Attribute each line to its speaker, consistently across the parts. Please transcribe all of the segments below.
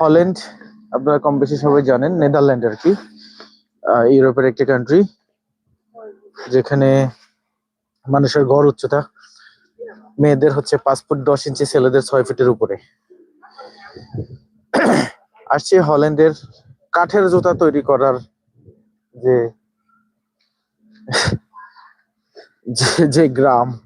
Speaker 1: Holland, আপনারা কম বেশি সবাই জানেন, নেদারল্যান্ড আর কি ইউরোপের একটি কান্ট্রি যেখানে মানুষের গড় উচ্চতা, মেয়েদের হচ্ছে পাঁচ ফুট দশ ইঞ্চি, ছেলেদের ছয় ফিটের উপরে। আসছে হল্যান্ডের কাঠের জুতা তৈরি করার যে- যে গ্রাম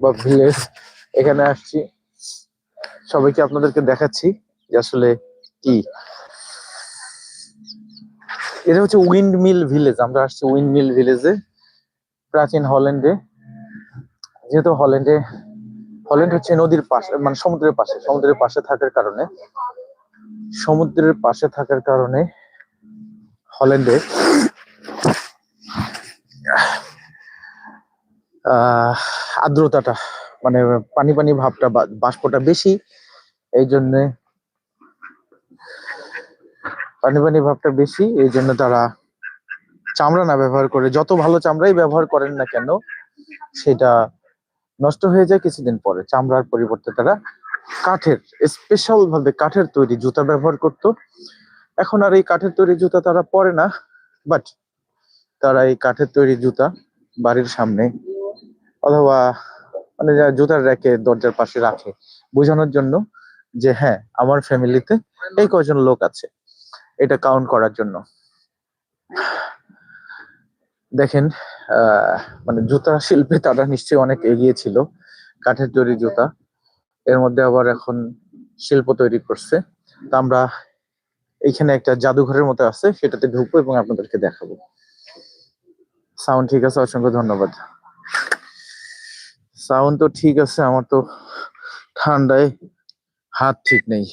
Speaker 1: বা ভিলেজ এখানে আসছি। সবাইকে আপনাদেরকে দেখাচ্ছি যে আসলে কি এটা হচ্ছে উইন্ড মিল ভিলেজ, আমরা আসছি উইন্ড মিল ভিলেজে, প্রাচীন হল্যান্ডে। যেহেতু হল্যান্ডে, হল্যান্ড হচ্ছে নদীর পাশে মানে সমুদ্রের পাশে সমুদ্রের পাশে থাকার কারণে। সমুদ্রের পাশে থাকার কারণে হল্যান্ডে, আহ, আর্দ্রতাটা মানে পানি পানি ভাবটা বাষ্পটা বেশি, এই জন্য পানি পানি ভাবটা বেশি, এই জন্য তারা চামড়া না ব্যবহার করে, যত ভালো চামড়াই ব্যবহার করেন না কেন, সেটা নষ্ট হয়ে যায় কিছুদিন পরে। চামড়ার পরিবর্তে তারা কাঠের স্পেশাল ভাবে কাঠের তৈরি জুতা ব্যবহার করত। এখন আর এই কাঠের তৈরি জুতা তারা পরে না বাট তারা এই কাঠের তৈরি জুতা বাড়ির সামনে অথবা মানে জুতার র্যাকে দরজার পাশে রাখে, বোঝানোর জন্য যে হ্যাঁ আমার ফ্যামিলিতে এই কয়জন লোক আছে। এটা কাউন্ট করার জন্য। দেখেন মানে জুতা শিল্পে তারা নিশ্চয়ই অনেক এগিয়ে ছিল, কাঠের তৈরি জুতা। এর মধ্যে আবার এখন শিল্প তৈরি করছে। তা আমরা এইখানে একটা জাদুঘরের মতো আছে, সেটাতে ঢুকবো এবং আপনাদেরকে দেখাবো। সাউন্ড ঠিক আছে? অসংখ্য ধন্যবাদ। সাউন্ড তো ঠিক আছে, আমার তো ঠান্ডায় হাত ঠিক নেই।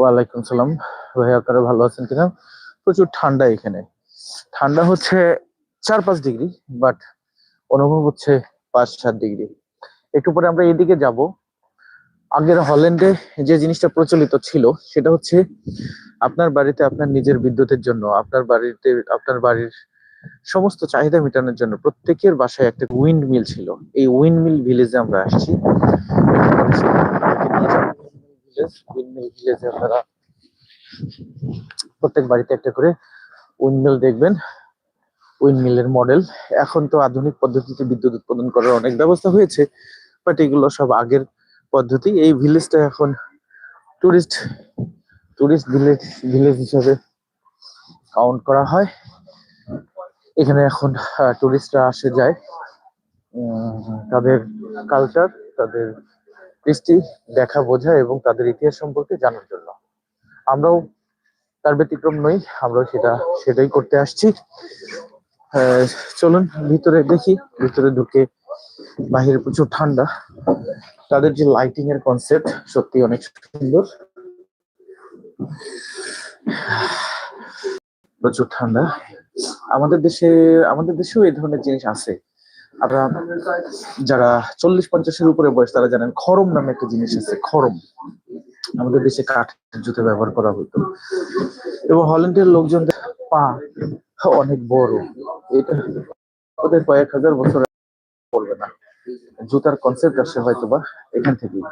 Speaker 1: ওয়ালাইকুম সালাম। ভাই আপনারা ভালো আছেন কিনা? প্রচুর ঠান্ডা এখানে। ঠান্ডা হচ্ছে চার পাঁচ ডিগ্রি, বাট অনুভব হচ্ছে পাঁচ সাত ডিগ্রি। একটু পরে আমরা এদিকে যাব। আগের হল্যান্ডে যে জিনিসটা প্রচলিত ছিল, সেটা হচ্ছে আপনার বাড়িতে আপনার নিজের বিদ্যুতের জন্য, আপনার বাড়িতে, আপনার বাড়ির সমস্ত চাহিদা মেটানোর জন্য প্রত্যেকের বাসায় একটা উইন্ড মিল ছিল। এই উইন্ড মিল ভিলেজে আমরা আসছি। উইন্ড মিল ভিলেজে আপনারা প্রত্যেক বাড়িতে একটা করে উইন্ডমিল দেখবেন। উইন্ডমিলের মডেল এখন তো আধুনিক পদ্ধতিতে বিদ্যুৎ উৎপাদন করার অনেক ব্যবস্থা হয়েছে বাট এগুলো সব আগের পদ্ধতি। এই ভিলেজটা এখন টুরিস্ট টুরিস্ট ভিলেজ ভিলেজ হিসাবে কাউন্ট করা হয়। এখানে এখন টুরিস্টরা আসে যায়। তাদের কালচার তাদের কৃষ্টি দেখা বোঝা এবং তাদের ইতিহাস সম্পর্কে জানার জন্য। আমরাও তার ব্যতিক্রম নই, আমরাও সেটা, সেটাই করতে আসছি। চলুন ভিতরে দেখি, ভিতরে ঢুকে বাহিরে প্রচুর ঠান্ডা। তাদের যে লাইটিং এর কনসেপ্ট সত্যি অনেক সুন্দর। প্রচুর ঠান্ডা। আমাদের দেশে, আমাদের দেশেও এই ধরনের জিনিস আছে। আপনারা যারা চল্লিশ পঞ্চাশের উপরে বয়স, তারা জানেন খরম নামে একটা জিনিস আছে, খরম। আমাদের দেশে কাঠের জুতো ব্যবহার করা হতো। এবং হল্যান্ডের লোকজনদের পা অনেক বড়। এটা ওদের কয়েক হাজার বছর পড়বে না। জুতার কনসেপ্ট আসে হয়তো বা এখান থেকেই।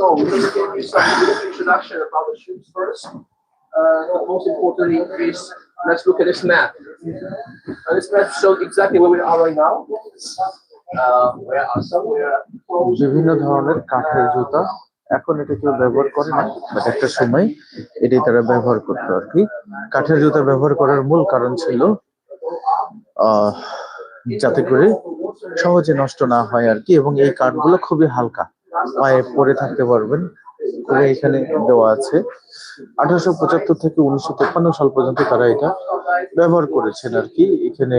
Speaker 2: So introduction about the shoes first. Uh, most importantly is let's look at this map. Uh, this map shows exactly where we are right now. Uh,
Speaker 1: বিভিন্ন ধরনের কাঠের জুতা এখন এটা কেউ ব্যবহার করে না বাট একটা সময় এটি তারা ব্যবহার করতো আর কি কাঠের জুতা ব্যবহার করার মূল কারণ ছিল যাতে করে সহজে নষ্ট না হয় আর কি এবং এই কাঠগুলো খুবই হালকা পায়ে পরে থাকতে পারবেন এখানে দেওয়া আছে আঠারোশো পঁচাত্তর থেকে উনিশশো তেপ্পান্ন সাল পর্যন্ত তারা এটা ব্যবহার করেছেন আর কি। এখানে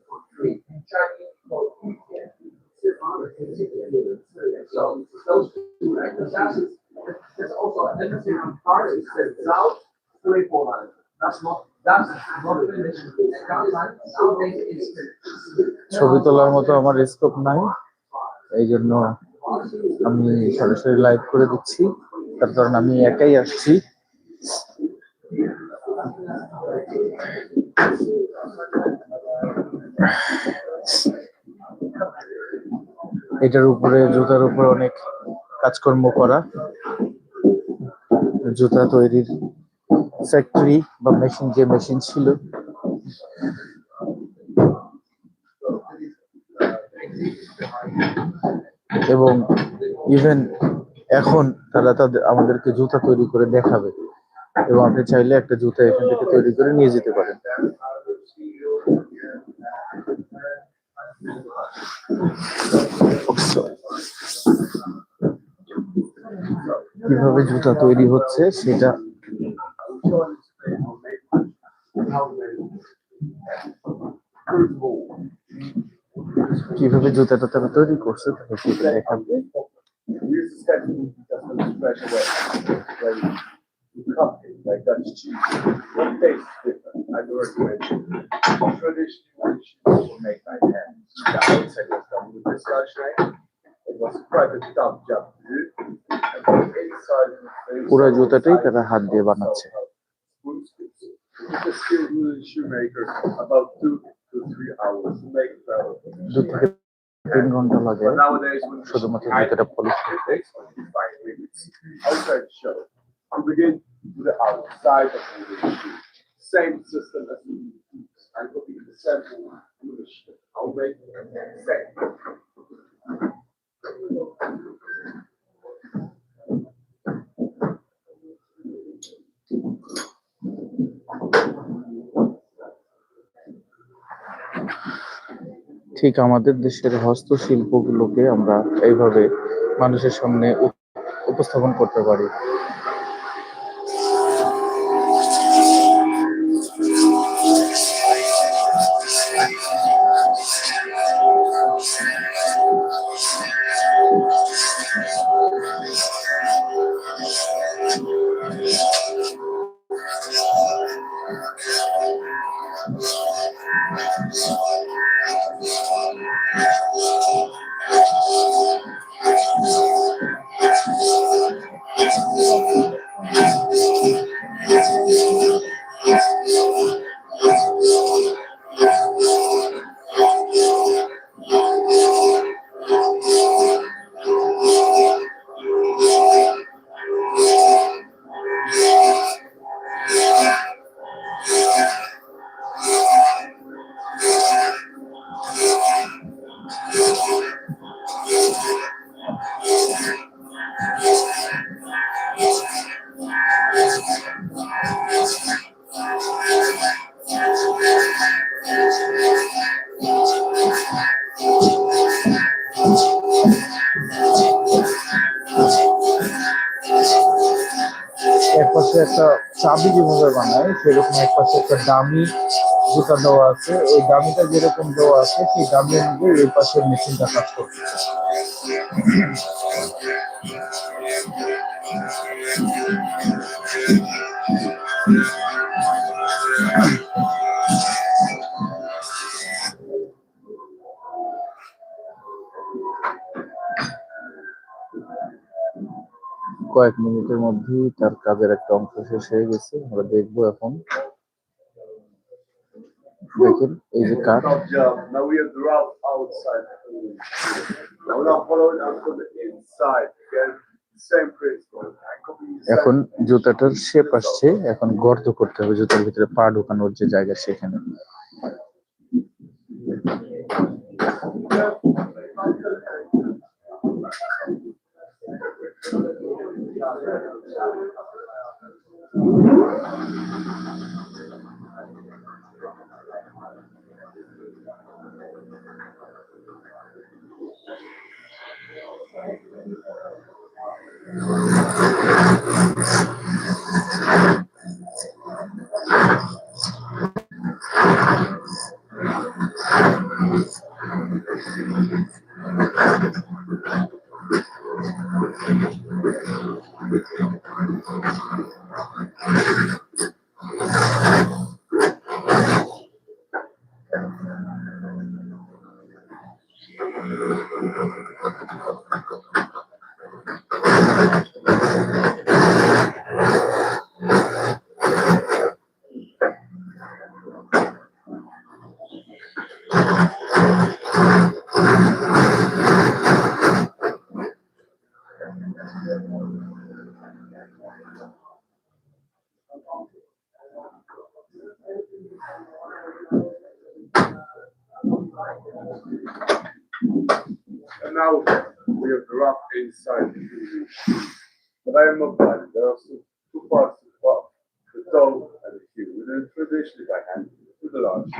Speaker 2: that's not.
Speaker 1: ছবি তোলার মতো আমার স্কোপ নাই। এই জন্য আমি সরাসরি লাইভ করে দিচ্ছি। তার কারণ আমি একাই আসছি। এটার উপরে, জুতার উপরে অনেক কাজকর্ম করা। জুতা তৈরির ফ্যাক্টরি বা মেশিন যে মেশিন ছিল। এবং ইভেন এখন তারা তাদের, আমাদেরকে জুতা তৈরি করে দেখাবে। এবং আপনি চাইলে একটা জুতা এখান থেকে তৈরি করে নিয়ে যেতে পারেন। কিভাবে জুতা তৈরি হচ্ছে সেটা কিভাবে জুতাটা তারা তৈরি করছে তাহলে সেটা দেখাবে
Speaker 3: We use this technique just to stretch away. When you cut it like Dutch cheese, one tastes different. I do recommend it. Traditionally, cheese were made by hand. The outside was done with this Dutch knife. It was quite a tough job to do.
Speaker 1: পুরো জুতাটাই. তারা হাত দিয়ে বানাচ্ছে. দু থেকে তিন ঘণ্টা লাগে শুধুমাত্র জুতাটা polish
Speaker 3: it takes 25 minutes. Outside show. To begin to the outside of the shoe. Same system as we use. I'm looking at the sample in the shoe. I'll make it same.
Speaker 1: ঠিক আমাদের দেশের হস্তশিল্পগুলোকে আমরা এইভাবে মানুষের সামনে উপ- উপস্থাপন করতে পারি। চাবি যেভাবে বানায়, সেরকম এক একটা দামি জুতা দেওয়া আছে, ওই দামিটা যেরকম দেওয়া আছে, সেই দামি অনুযায়ী এই পাশের মেশিনটা কাজ করছে। কয়েক মিনিটের মধ্যেই তার কাজের একটা অংশ শেষ হয়ে গেছে। আমরা দেখব এখন। দেখেন, এই যে
Speaker 3: কাজ
Speaker 1: এখন জুতাটার শেপ আসছে। এখন গর্ত করতে হবে, জুতার ভিতরে পা ঢুকানোর যে জায়গা সেখানে।
Speaker 3: Thank you. Have the rock inside. But I am a bad. There are two, parts to the rock, the toe and the heel. We do it traditionally by hand with the large.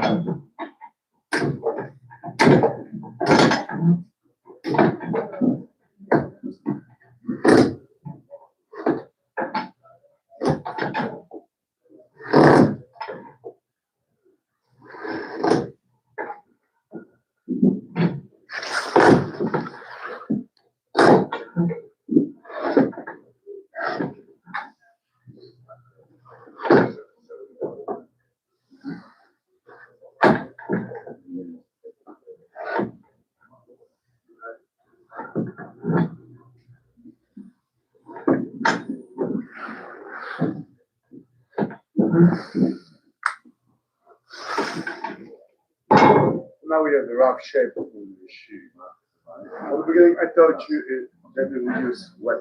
Speaker 3: Now we have the rough shape of the shoe. At the beginning, I told you it, that we will use wet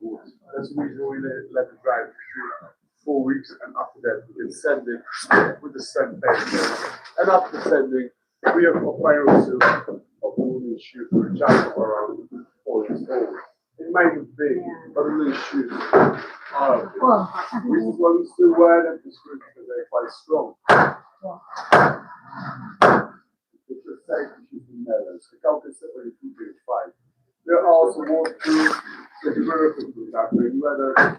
Speaker 3: wood. That's the reason we let, it dry for four weeks, and after that we can sand it with the sand paper. And after sanding, we have a silk of wooden shoe for a child around four old might it big. but at least you are. Is we still wear them to because they're quite strong. It's It protects you from mellows. The government said when you fight. There are some waterproof, there's a miracle for that, when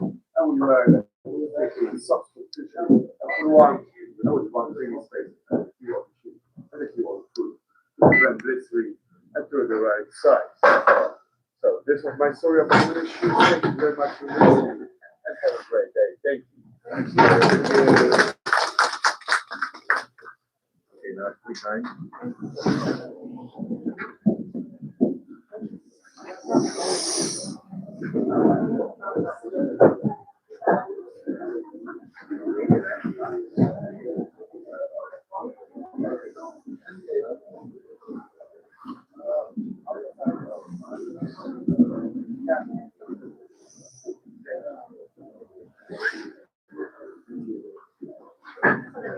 Speaker 3: and when you wear them, substitution. And for one, that was one thing if you want to, and if you want to, then blitz and to the right side. So this was my story about the shoes. Thank you very much for listening and have a great day. Thank you. Okay, now three times.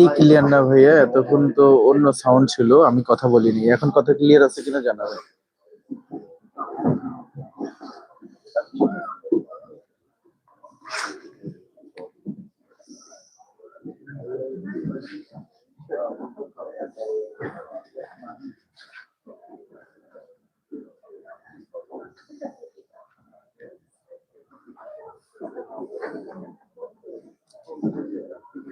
Speaker 1: কি clear না ভাইয়া এতক্ষণ তো অন্য sound ছিল, আমি কথা বলিনি এখন কথা ক্লিয়ার আছে কিনা
Speaker 3: জানাবে Thank you.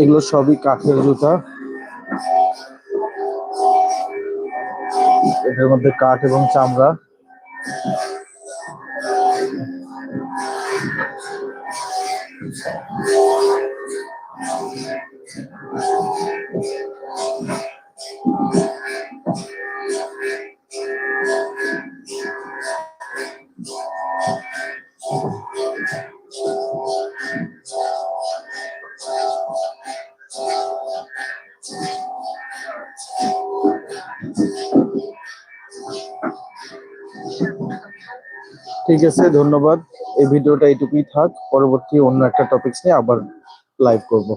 Speaker 1: এগুলো সবই কাঠের জুতা। এটার মধ্যে কাঠ এবং চামড়া। ঠিক আছে, ধন্যবাদ। এই ভিডিওটা এইটুকুই থাক, পরবর্তী অন্য একটা টপিকস নিয়ে আবার লাইভ করব।